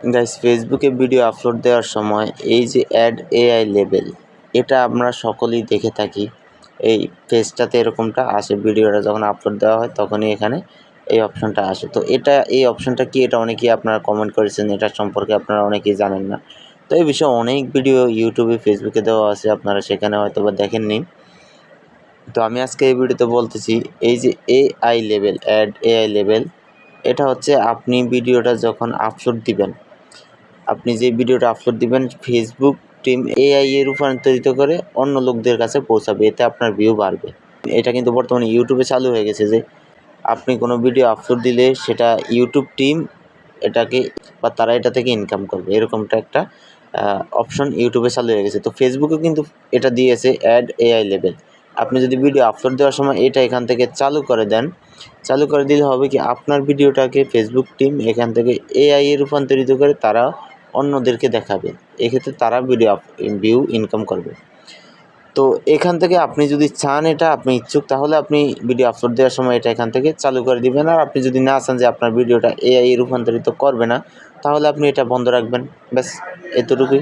Guys ফেসবুকে video upload দেওয়ার সময় এই যে অ্যাড এআই লেভেল এটা আমরা সকলেই দেখে থাকি। এই পেজটাতে এরকমটা আসে ভিডিওটা যখন আপলোড দেওয়া হয় তখনই এখানে এই অপশনটা আসে। তো এটা, এই অপশনটা কি, এটা অনেকেই আপনারা কমেন্ট করেছেন, এটা সম্পর্কে আপনারা অনেকেই জানেন না। তো এই বিষয়ে অনেক ভিডিও ইউটিউবে ফেসবুকে দেওয়া আছে, আপনারা সেখানে হয়তো বা দেখেননি তো আমি আজকে এই ভিডিওতে বলতেছি, এই যে AI level add AI level এটা হচ্ছে আপনি ভিডিওটা যখন আপলোড দিবেন আপনি যে ভিডিওটা আপলোড দিবেন ফেসবুক টিম এআই এ রূপান্তরিত করে অন্য লোকদের কাছে পৌঁছাবে, এতে আপনার ভিউ বাড়বে। এটা কিন্তু বর্তমানে ইউটিউবে চালু হয়ে গেছে যে, আপনি কোনো ভিডিও আপলোড দিলে সেটা ইউটিউব টিম এটাকে বা তারা এটা থেকে ইনকাম করবে। এরকমটা একটা অপশন ইউটিউবে চালু হয়ে গেছে। তো ফেসবুকে কিন্তু এটা দিয়েছে অ্যাড এআই লেভেল আপনি যদি ভিডিও আপলোড দেওয়ার সময় এটা এখান থেকে চালু করে দেন, চালু করে দিলে হবে কি, আপনার ভিডিওটাকে ফেসবুক টিম এখান থেকে এআই এ রূপান্তরিত করে তারা অন্যদেরকে দেখাবে। এক্ষেত্রে তারা ভিডিও ভিউ ইনকাম করবে। তো এখান থেকে আপনি যদি চান এটা, আপনি ইচ্ছুক, তাহলে আপনি ভিডিও আপলোড দেওয়ার সময় এটা এখান থেকে চালু করে দিবেন। আর আপনি যদি না চান যে আপনার ভিডিওটা এআই রূপান্তরিত করবে না, তাহলে আপনি এটা বন্ধ রাখবেন। ব্যাস, এতটুকুই।